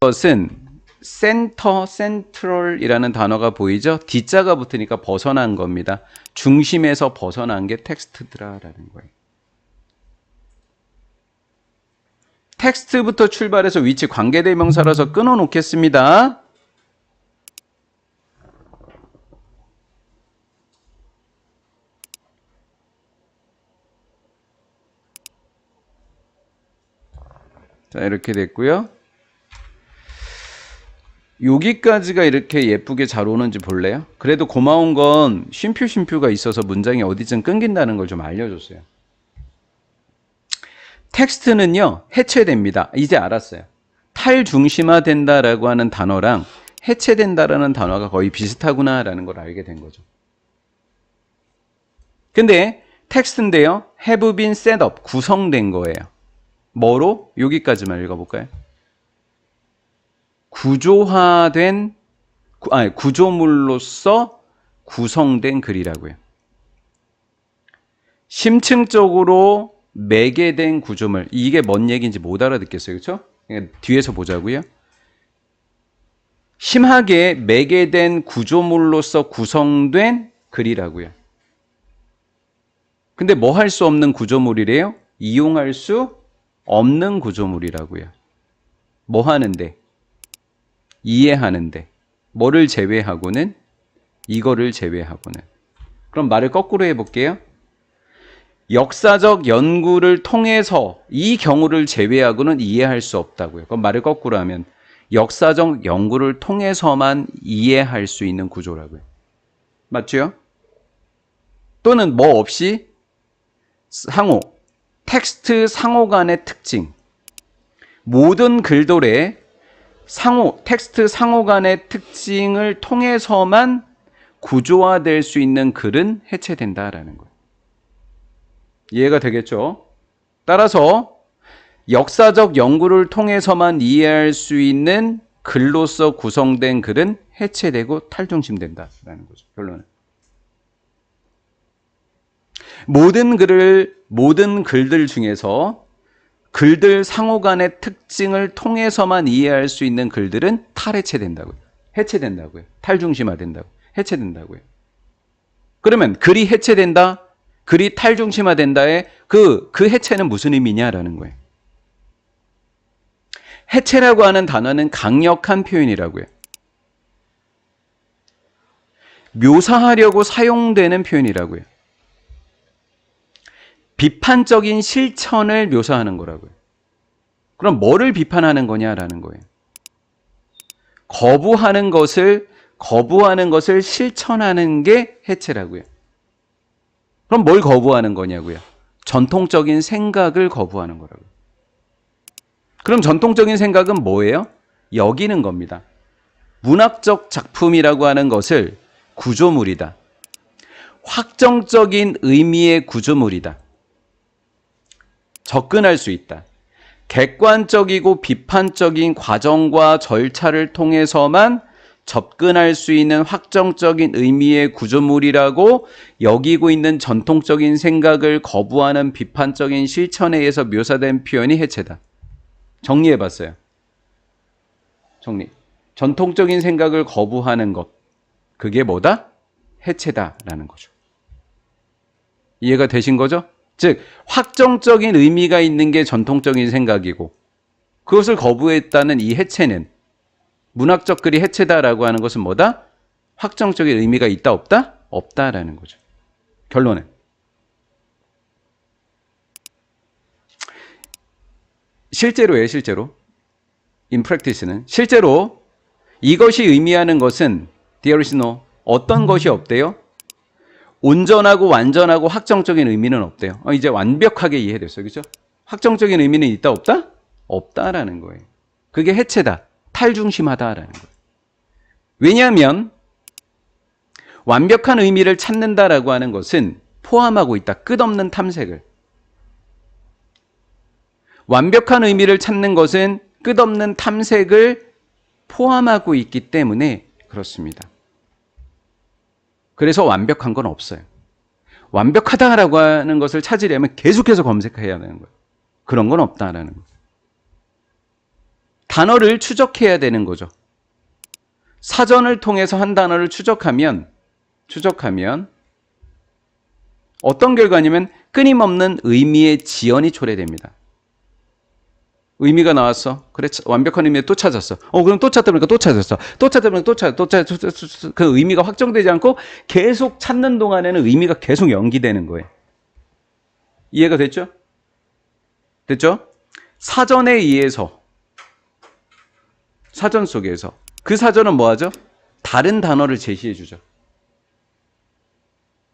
것은 센터, 센트럴이라는 단어가 보이죠? D자가 붙으니까 벗어난 겁니다. 중심에서 벗어난 게 텍스트더라라는 거예요. 텍스트부터 출발해서 위치 관계대명사라서 끊어 놓겠습니다. 자, 이렇게 됐고요. 여기까지가 이렇게 예쁘게 잘 오는지 볼래요? 그래도 고마운 건 쉼표 쉼표가 있어서 문장이 어디쯤 끊긴다는 걸 좀 알려줬어요. 텍스트는요, 해체됩니다. 이제 알았어요. 탈중심화된다라고 하는 단어랑 해체된다라는 단어가 거의 비슷하구나라는 걸 알게 된 거죠. 근데 텍스트인데요, have been set up, 구성된 거예요. 뭐로? 여기까지만 읽어볼까요? 구조화된, 구, 아니, 구조물로서 구성된 글이라고요. 심층적으로 매개된 구조물. 이게 뭔 얘기인지 못 알아듣겠어요. 그렇죠? 뒤에서 보자고요. 심하게 매개된 구조물로서 구성된 글이라고요. 근데 뭐 할 수 없는 구조물이래요? 이용할 수 없는 구조물이라고요. 뭐 하는데? 이해하는데. 뭐를 제외하고는? 이거를 제외하고는. 그럼 말을 거꾸로 해볼게요. 역사적 연구를 통해서 이 경우를 제외하고는 이해할 수 없다고요. 그럼 말을 거꾸로 하면 역사적 연구를 통해서만 이해할 수 있는 구조라고요. 맞죠? 또는 뭐 없이 상호, 텍스트 상호 간의 특징. 모든 글돌의 상호, 텍스트 상호 간의 특징을 통해서만 구조화될 수 있는 글은 해체된다라는 거예요. 이해가 되겠죠? 따라서 역사적 연구를 통해서만 이해할 수 있는 글로서 구성된 글은 해체되고 탈중심된다라는 거죠. 결론은. 모든 글을 모든 글들 중에서 글들 상호 간의 특징을 통해서만 이해할 수 있는 글들은 탈해체된다고요. 해체된다고요. 탈중심화된다고. 해체된다고요. 그러면 글이 해체된다? 글이 탈중심화된다의 그, 그 해체는 무슨 의미냐라는 거예요. 해체라고 하는 단어는 강력한 표현이라고요. 묘사하려고 사용되는 표현이라고요. 비판적인 실천을 묘사하는 거라고요. 그럼 뭐를 비판하는 거냐라는 거예요. 거부하는 것을 거부하는 것을 실천하는 게 해체라고요. 그럼 뭘 거부하는 거냐고요? 전통적인 생각을 거부하는 거라고요. 그럼 전통적인 생각은 뭐예요? 여기는 겁니다. 문학적 작품이라고 하는 것을 구조물이다. 확정적인 의미의 구조물이다. 접근할 수 있다. 객관적이고 비판적인 과정과 절차를 통해서만 접근할 수 있는 확정적인 의미의 구조물이라고 여기고 있는 전통적인 생각을 거부하는 비판적인 실천에 의해서 묘사된 표현이 해체다. 정리해 봤어요. 정리. 전통적인 생각을 거부하는 것. 그게 뭐다? 해체다라는 거죠. 이해가 되신 거죠? 즉, 확정적인 의미가 있는 게 전통적인 생각이고, 그것을 거부했다는 이 해체는 문학적 글이 해체다라고 하는 것은 뭐다? 확정적인 의미가 있다, 없다? 없다라는 거죠. 결론은. 실제로예요, 실제로. practice는. 실제로 이것이 의미하는 것은 no 어떤 것이 없대요? 온전하고 완전하고 확정적인 의미는 없대요. 어, 이제 완벽하게 이해됐어요. 그죠? 확정적인 의미는 있다, 없다? 없다라는 거예요. 그게 해체다. 탈중심하다라는 거예요. 왜냐하면 완벽한 의미를 찾는다라고 하는 것은 포함하고 있다. 끝없는 탐색을. 완벽한 의미를 찾는 것은 끝없는 탐색을 포함하고 있기 때문에 그렇습니다. 그래서 완벽한 건 없어요. 완벽하다라고 하는 것을 찾으려면 계속해서 검색해야 되는 거예요. 그런 건 없다라는 거예요. 단어를 추적해야 되는 거죠. 사전을 통해서 한 단어를 추적하면 추적하면 어떤 결과냐면 끊임없는 의미의 지연이 초래됩니다. 의미가 나왔어. 그래 완벽한 의미에 또 찾았어. 어 그럼 또 찾다 보니까 또 찾았어. 또 찾다 보니까 또 찾, 또 찾. 그 의미가 확정되지 않고 계속 찾는 동안에는 의미가 계속 연기되는 거예요. 이해가 됐죠? 됐죠? 사전에 의해서 사전 속에서 그 사전은 뭐 하죠? 다른 단어를 제시해 주죠.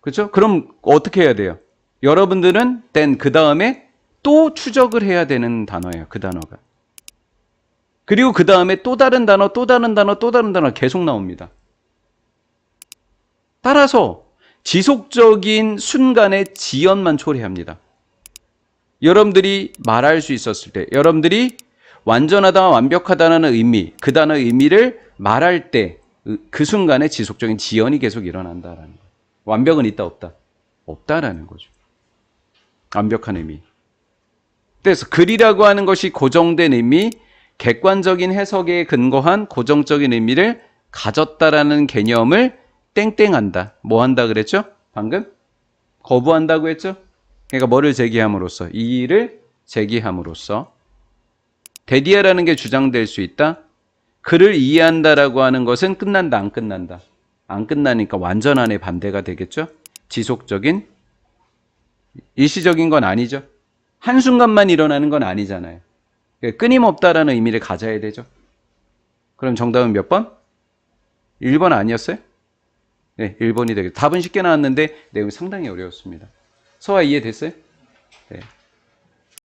그렇죠? 그럼 어떻게 해야 돼요? 여러분들은 then 그 다음에 또 추적을 해야 되는 단어예요. 그 단어가. 그리고 그 다음에 또 다른 단어, 또 다른 단어, 또 다른 단어 계속 나옵니다. 따라서 지속적인 순간의 지연만 초래합니다. 여러분들이 말할 수 있었을 때, 여러분들이 완전하다, 완벽하다는 의미, 그 단어의 의미를 말할 때, 그 순간에 지속적인 지연이 계속 일어난다라는 거예요. 완벽은 있다, 없다? 없다라는 거죠. 완벽한 의미. 그래서 글이라고 하는 것이 고정된 의미, 객관적인 해석에 근거한 고정적인 의미를 가졌다라는 개념을 땡땡한다. 뭐 한다 그랬죠? 방금? 거부한다고 했죠? 그러니까 뭐를 제기함으로써 이의를 제기함으로써 데디아라는 게 주장될 수 있다. 그를 이해한다라고 하는 것은 끝난다 안 끝난다. 안 끝나니까 완전한의 반대가 되겠죠? 지속적인 일시적인 건 아니죠. 한순간만 일어나는 건 아니잖아요. 끊임없다라는 의미를 가져야 되죠. 그럼 정답은 몇 번? 1번 아니었어요? 네, 1번이 되겠다. 답은 쉽게 나왔는데 내용이 상당히 어려웠습니다. 서화 이해됐어요? 네.